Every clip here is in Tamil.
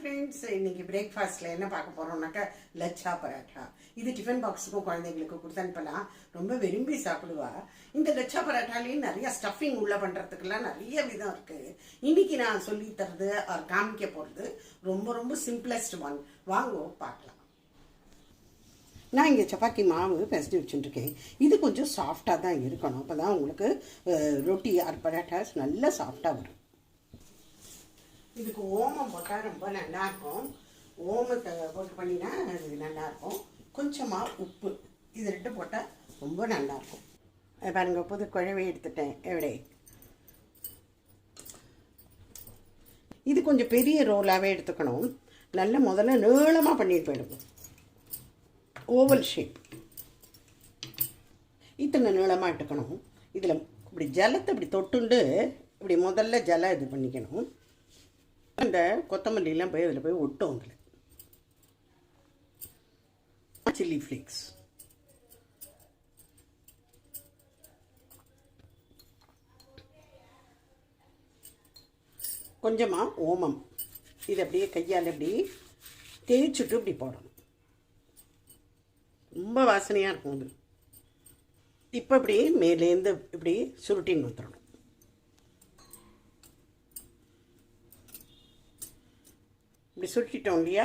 ஃப்ரெண்ட்ஸ் இன்னைக்கு பிரேக்ஃபாஸ்ட்டில் என்ன பார்க்க போகிறோம்னாக்கா லச்சா பராட்டா. இது டிஃபன் பாக்ஸுக்கும் குழந்தைங்களுக்கு கொடுத்து அனுப்பலாம். ரொம்ப விரும்பி சாப்பிடுவா. இந்த லச்சா பராட்டாலேயும் நிறைய ஸ்டஃபிங் உள்ளே பண்ணுறதுக்கெல்லாம் நிறைய விதம் இருக்குது இன்னைக்கு நான் சொல்லித்தரது அவர் காமிக்க போகிறது ரொம்ப ரொம்ப சிம்பிளஸ்ட் ஒன் வாங்கோ பார்க்கலாம். நான் இங்கே சப்பாத்தி மாவு பிசைஞ்சு வச்சுட்டுருக்கேன். இது கொஞ்சம் சாஃப்டாக தான் இருக்கணும். அப்போ தான் உங்களுக்கு ரொட்டி ஆர் பராட்டாஸ் நல்லா சாஃப்டாக வரும். இதுக்கு ஓமம் போட்டால் ரொம்ப நல்லாயிருக்கும். ஓமத்தை போட்டு பண்ணினா அது நல்லாயிருக்கும். கொஞ்சமாக உப்பு. இது ரெண்டு போட்டால் ரொம்ப நல்லாயிருக்கும். பாருங்கள் புது குழவை எடுத்துட்டேன். எவ்வளே இது கொஞ்சம் பெரிய ரோலாகவே எடுத்துக்கணும். நல்ல முதல்ல நீளமாக பண்ணிட்டு போயிடுவோம் ஓவல் ஷேப் இத்தனை நீளமாக எடுக்கணும் இதில் இப்படி ஜலத்தை இப்படி தொட்டுண்டு இப்படி முதல்ல ஜலம் இது பண்ணிக்கணும். அந்த கொத்தமல்லிலாம் போய் அதில் போய் ஒட்டும் அதில் சில்லி ஃப்ளேக்ஸ் கொஞ்சமாக ஓமம். இது அப்படியே கையால் இப்படி தேய்ச்சிட்டு இப்படி போடணும். ரொம்ப வாசனையாக இருக்கும் அது. இப்போ இப்படி மேலேருந்து இப்படி சுருட்டின்னு வந்துடணும். இப்படி சுருட்டிட்டோம் இல்லையா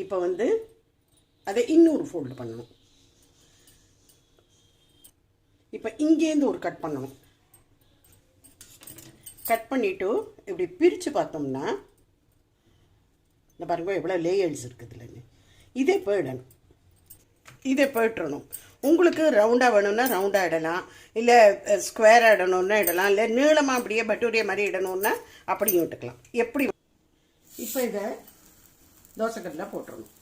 இப்போ வந்து அதை இன்னொரு ஃபோல்டு பண்ணணும். இப்போ இங்கேருந்து ஒரு கட் பண்ணணும். கட் பண்ணிவிட்டு இப்படி பிரித்து பார்த்தோம்னா இந்த பாருங்க எவ்வளோ லேயர்ஸ் இருக்குது இல்லைன்னு இதே போயிடணும். இதே போயிட்டுறணும். உங்களுக்கு ரவுண்டாக வேணும்னா ரவுண்டாக இடலாம். இல்லை ஸ்கொயராக இடணும்னா இடலாம். இல்லை நீளமாக அப்படியே பட்டூரியா மாதிரி இடணும்னா அப்படியும் விட்டுக்கலாம் எப்படி? இப்போ இதை தோசைக்கல்லில் போட்டுடணும்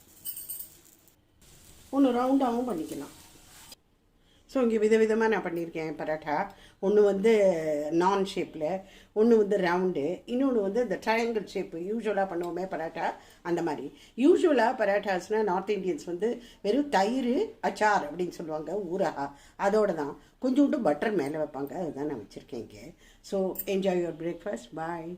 ஒன்று ரவுண்டாகவும் பண்ணிக்கலாம். ஸோ இங்கே விதவிதமாக நான் பண்ணியிருக்கேன் பரோட்டா. ஒன்று வந்து நான் ஷேப்பில் ஒன்று வந்து ரவுண்டு இன்னொன்று வந்து இந்த ட்ரையாங்கிள் ஷேப்பு யூஸ்வலாக பண்ணுவோமே பரோட்டா அந்த மாதிரி. யூஸ்வலாக பரோட்டாஸ்னால் நார்த் இந்தியன்ஸ் வந்து வெறும் தயிர் அச்சார் அப்படின்னு சொல்லுவாங்க ஊரகா அதோட தான். கொஞ்சோண்டு பட்டர் மேலே வைப்பாங்க அதுதான் நான் வச்சுருக்கேன் இங்கே. So enjoy your breakfast bye